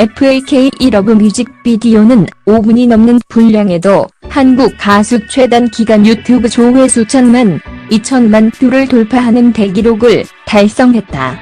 FAK 1러브 뮤직비디오는 5분이 넘는 분량에도 한국 가수 최단 기간 유튜브 조회수 천만, 2천만 뷰를 돌파하는 대기록을 달성했다.